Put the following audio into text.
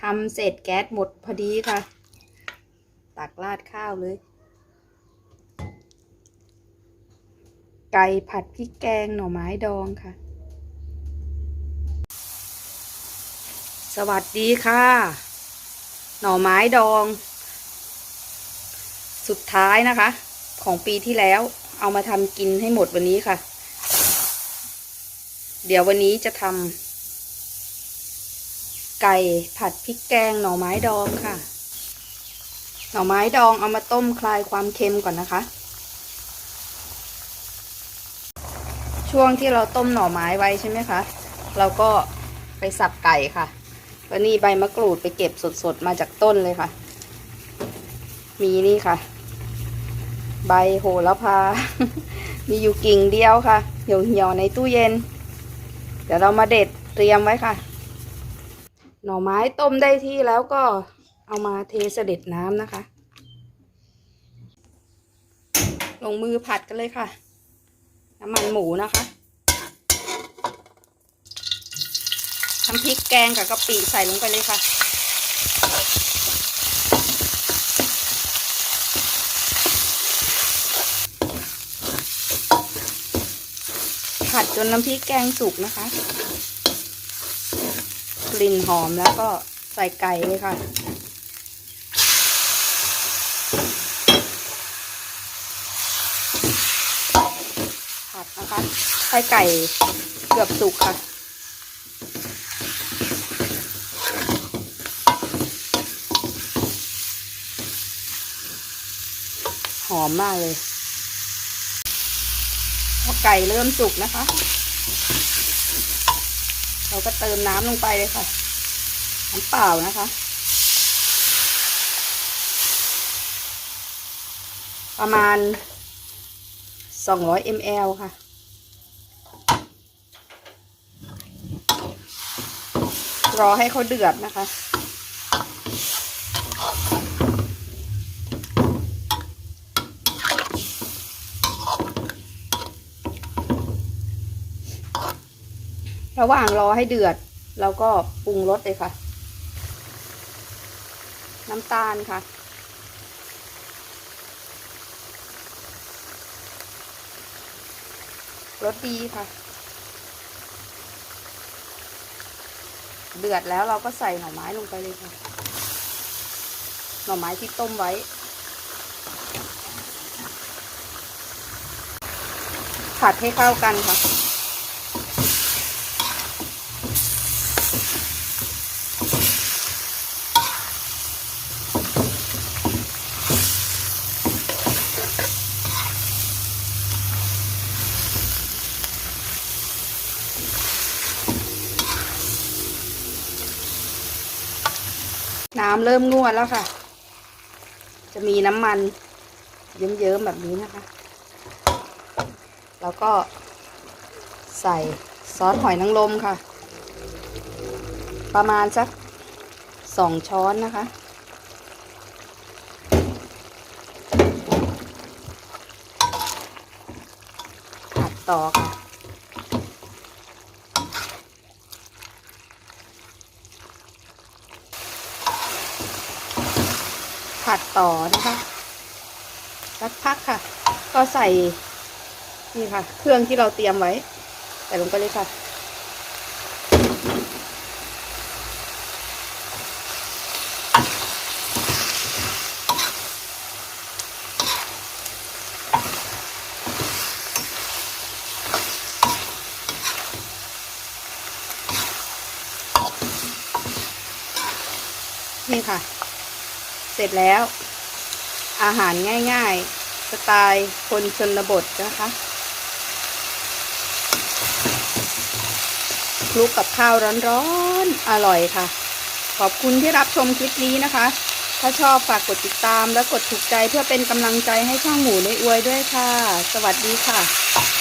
ทำเสร็จแก๊สหมดพอดีค่ะ ตักราดข้าวเลย ไก่ผัดพริกแกงหน่อไม้ดองค่ะ สวัสดีค่ะ หน่อไม้ดอง สุดท้ายนะคะ ของปีที่แล้วเอามาทำกินให้หมดวันนี้ค่ะ เดี๋ยววันนี้จะทำ ไก่ผัดพริกแกงหน่อไม้ดองค่ะ หน่อไม้ดองเอามาต้มคลายความเค็มก่อนนะคะ ช่วงที่เราต้มหน่อไม้ไว้ใช่ไหมคะ เราก็ไปสับไก่ค่ะแล้วนี่ใบมะกรูดไปเก็บสดๆมาจากต้นเลยค่ะ มีนี่ค่ะ ใบโหระพา มีอยู่กิ่งเดียวค่ะเหี่ยวๆในตู้เย็น เดี๋ยวเรามาเด็ดเตรียมไว้ค่ะ หน่อไม้ต้มได้ที่แล้วก็เอามาเทเสด็จน้ำนะคะ ลงมือผัดกันเลยค่ะ น้ำมันหมูนะคะทำพริกแกงกับกะปิใส่ลงไปเลยค่ะผัดจนน้ำพริกแกงสุกนะคะ กลิ่นหอมแล้วก็ใส่ไก่เลยค่ะ ผัดนะคะให้ไก่เกือบสุกค่ะหอมมากเลยพอไก่เริ่มสุกนะคะ เราก็เติมน้ำลงไปเลยค่ะ น้ำเปล่านะคะ ประมาณ 200 ml ค่ะรอให้เขาเดือดนะคะ ระหว่างรอให้เดือด เราก็ปรุงรสเลยค่ะ น้ำตาลค่ะ รสดีค่ะ เดือดแล้วเราก็ใส่หน่อไม้ลงไปเลยค่ะ หน่อไม้ที่ต้มไว้ผัดให้เข้ากันค่ะ น้ำเริ่มงวดแล้วค่ะ จะมีน้ำมันเยิ้มๆแบบนี้นะคะ แล้วก็ใส่ซอสหอยนางรมค่ะ ประมาณสักสองช้อนนะคะ ผัดต่อค่ะ ผัดต่อนะคะสักพักค่ะ ก็ใส่นี่ค่ะ เครื่องที่เราเตรียมไว้ ใส่ลงไปเลยค่ะ นี่ค่ะ ร็จแล้ว อาหารง่ายๆ สไตล์คนชนบทนะคะคลุกกับข้าวร้อนๆอร่อยค่ะ ขอบคุณที่รับชมคลิปนี้นะคะ ถ้าชอบฝากกดติดตามและกดถูกใจเพื่อเป็นกำลังใจให้ช่องหมูในอวยด้วยค่ะ สวัสดีค่ะ